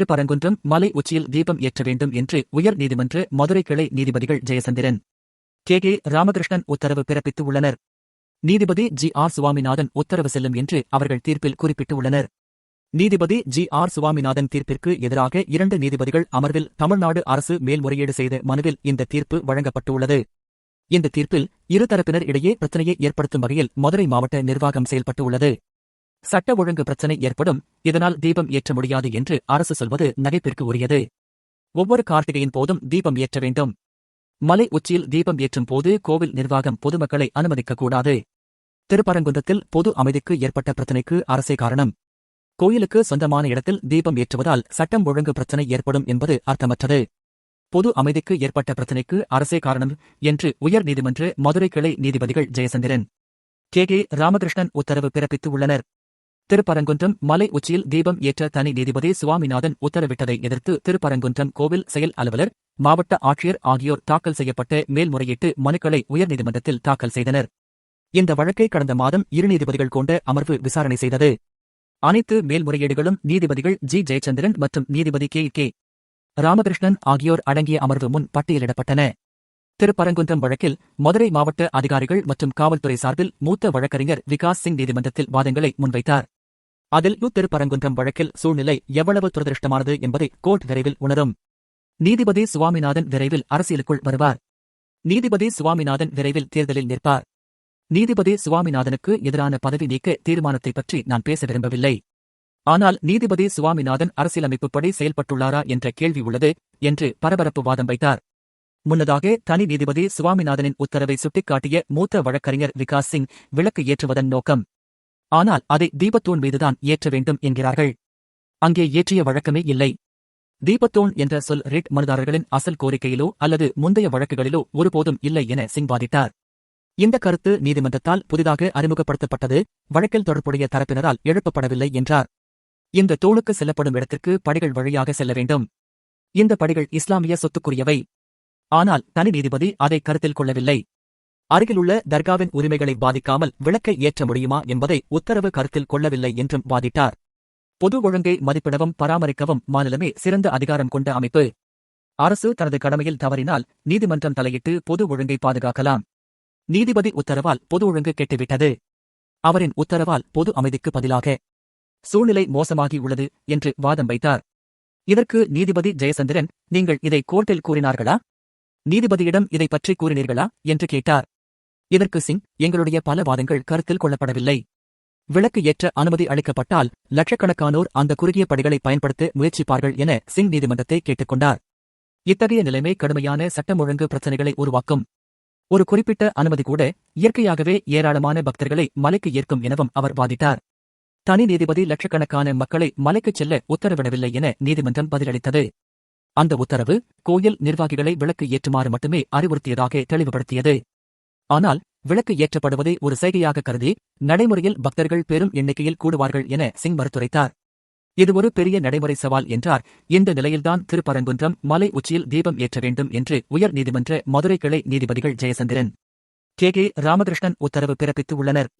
திருப்பரங்குன்றம் மலை உச்சியில் தீபம் ஏற்ற வேண்டும் என்று உயர் நீதிமன்ற மதுரை கிளை நீதிபதிகள் ஜெயசந்திரன். கே. கே. ராமகிருஷ்ணன் உத்தரவு பிறப்பித்து உள்ளனர். நீதிபதி ஜி. ஆர். சுவாமிநாதன் உத்தரவு செல்லும் என்று அவர்கள் தீர்ப்பில் குறிப்பிட்டுள்ளனர் நீதிபதி ஜி. ஆர். சுவாமிநாதன் தீர்ப்பிற்கு எதிராக இரண்டு நீதிபதிகள் அமர்வில் தமிழ்நாடு அரசு மேல்முறையீடு செய்த மனுவில் இந்த தீர்ப்பு வழங்கப்பட்டுள்ளது. இந்த தீர்ப்பில் இருதரப்பினர் இடையே பிரச்சனையை ஏற்படுத்தும் வகையில் மதுரை மாவட்ட நிர்வாகம் செயல்பட்டுள்ளது. சட்ட ஒழுங்கு பிரச்சனை ஏற்படும் இதனால் தீபம் ஏற்ற முடியாது என்று அரசு சொல்வது நகைப்பிற்கு உரியது. ஒவ்வொரு கார்த்திகையின் போதும் தீபம் ஏற்ற வேண்டும். மலை உச்சியில் தீபம் ஏற்றும் போது கோவில் நிர்வாகம் பொதுமக்களை அனுமதிக்கக்கூடாது திருப்பரங்குன்றத்தில் பொது அமைதிக்கு ஏற்பட்ட பிரச்சினைக்கு அரசே காரணம். கோயிலுக்கு சொந்தமான இடத்தில் தீபம் ஏற்றுவதால் சட்டம் ஒழுங்கு பிரச்சினை ஏற்படும் என்பது அர்த்தமற்றது. பொது அமைதிக்கு ஏற்பட்ட பிரச்சினைக்கு அரசே காரணம் என்று உயர் நீதிமன்ற மதுரை கிளை நீதிபதிகள் ஜெயசந்திரன். கே. கே. ராமகிருஷ்ணன் உத்தரவு பிறப்பித்து உள்ளனர். திருப்பரங்குன்றம் மலை உச்சியில் தீபம் ஏற்ற தனி நீதிபதி சுவாமிநாதன் உத்தரவிட்டதை எதிர்த்து திருப்பரங்குன்றம் கோவில் செயல் அலுவலர் மாவட்ட ஆட்சியர் ஆகியோர் தாக்கல் செய்யப்பட்ட மேல்முறையீட்டு மனுக்களை உயர்நீதிமன்றத்தில் தாக்கல் செய்தனர். இந்த வழக்கை கடந்த மாதம் இரு நீதிபதிகள் கொண்ட அமர்வு விசாரணை செய்தது. அனைத்து மேல்முறையீடுகளும் நீதிபதிகள் ஜி. ஜெயச்சந்திரன் மற்றும் நீதிபதி கே. கே. ராமகிருஷ்ணன் ஆகியோர் அடங்கிய அமர்வு முன் பட்டியலிடப்பட்டன. திருப்பரங்குன்றம் வழக்கில் மதுரை மாவட்ட அதிகாரிகள் மற்றும் காவல்துறை சார்பில் மூத்த வழக்கறிஞர் விகாஸ் சிங் நீதிமன்றத்தில் வாதங்களை முன்வைத்தார். அதில் யு வழக்கில் சூழ்நிலை எவ்வளவு துரதிருஷ்டமானது என்பதை கோர்ட் விரைவில் உணரும். நீதிபதி சுவாமிநாதன் விரைவில் அரசியலுக்குள் வருவார். நீதிபதி சுவாமிநாதன் விரைவில் தேர்தலில் நிற்பார். நீதிபதி சுவாமிநாதனுக்கு எதிரான பதவி நீக்க தீர்மானத்தை பற்றி நான் பேச விரும்பவில்லை. ஆனால் நீதிபதி சுவாமிநாதன் அரசியலமைப்புப்படி செயல்பட்டுள்ளாரா என்ற கேள்வி உள்ளது என்று பரபரப்பு வாதம் வைத்தார். முன்னதாக தனி நீதிபதி சுவாமிநாதனின் உத்தரவை சுட்டிக்காட்டிய மூத்த வழக்கறிஞர் விகாஸ் சிங் விளக்கு ஏற்றுவதன் நோக்கம். ஆனால் அதை தீபத்தூண் மீதுதான் ஏற்ற வேண்டும் என்கிறார்கள். அங்கே ஏற்றிய வழக்கமே இல்லை. தீபத்தூண் என்ற சொல் ரிட் மனுதாரர்களின் அசல் கோரிக்கையிலோ அல்லது முந்தைய வழக்குகளிலோ ஒருபோதும் இல்லை என சிங் வாதிட்டார் இந்த கருத்து நீதிமன்றத்தால் புதிதாக அறிமுகப்படுத்தப்பட்டது வழக்கில் தொடர்புடைய தரப்பினரால் எழுப்பப்படவில்லை என்றார். இந்த தூணுக்கு செல்லப்படும் இடத்திற்கு படிகள் வழியாக செல்ல வேண்டும். இந்த படிகள் இஸ்லாமிய சொத்துக்குரியவை. ஆனால் தனி நீதிபதி அதை கருத்தில் கொள்ளவில்லை. அருகிலுள்ள தர்காவின் உரிமைகளை பாதிக்காமல் விளக்கை ஏற்ற முடியுமா என்பதை உத்தரவு கருத்தில் கொள்ளவில்லை என்றும் வாதிட்டார். பொது ஒழுங்கை மதிப்பிடவும் பராமரிக்கவும் மாநிலமே சிறந்த அதிகாரம் கொண்ட அமைப்பு. அரசு தனது கடமையில் தவறினால் நீதிமன்றம் தலையிட்டு பொது ஒழுங்கை பாதுகாக்கலாம். நீதிபதி உத்தரவால் பொது ஒழுங்கு கெட்டுவிட்டது. அவரின் உத்தரவால் பொது அமைதிக்கு பதிலாக சூழ்நிலை மோசமாகியுள்ளது என்று வாதம் வைத்தார். இதற்கு நீதிபதி ஜெயசந்திரன் நீங்கள் இதை கோர்ட்டில் கூறினார்களா? நீதிபதியிடம் இதை பற்றி கூறினீர்களா? என்று கேட்டார். இதற்கு சிங் எங்களுடைய பல வாதங்கள் கருத்தில் கொள்ளப்படவில்லை. விளக்கு ஏற்ற அனுமதி அளிக்கப்பட்டால் லட்சக்கணக்கானோர் அந்த குறுகிய படிகளை பயன்படுத்த முயற்சிப்பார்கள் என சிங் நீதிமன்றத்தை கேட்டுக்கொண்டார். இத்தகைய நிலைமை கடுமையான சட்டம் ஒழுங்கு பிரச்சினைகளை உருவாக்கும். ஒரு குறிப்பிட்ட அனுமதி கூட இயற்கையாகவே ஏராளமான பக்தர்களை மலைக்கு ஏற்கும் எனவும் அவர் வாதிட்டார். தனி நீதிபதி லட்சக்கணக்கான மக்களை மலைக்குச் செல்ல உத்தரவிடவில்லை என நீதிமன்றம் பதிலளித்தது. அந்த உத்தரவு கோயில் நிர்வாகிகளை விளக்கு ஏற்றுமாறு மட்டுமே அறிவுறுத்தியதாக தெளிவுபடுத்தியது. ஆனால் விளக்கு ஏற்றப்படுவதை ஒரு செய்கையாக கருதி நடைமுறையில் பக்தர்கள் பெரும் எண்ணிக்கையில் கூடுவார்கள் என சிங் மறுத்துரைத்தார். இது ஒரு பெரிய நடைமுறை சவால் என்றார். இந்த நிலையில்தான் திருப்பரங்குன்றம் மலை உச்சியில் தீபம் ஏற்ற வேண்டும் என்று உயர் நீதிமன்ற மதுரை கிளை நீதிபதிகள் ஜெயசந்திரன். கே. கே. ராமகிருஷ்ணன் உத்தரவு பிறப்பித்து உள்ளனர்.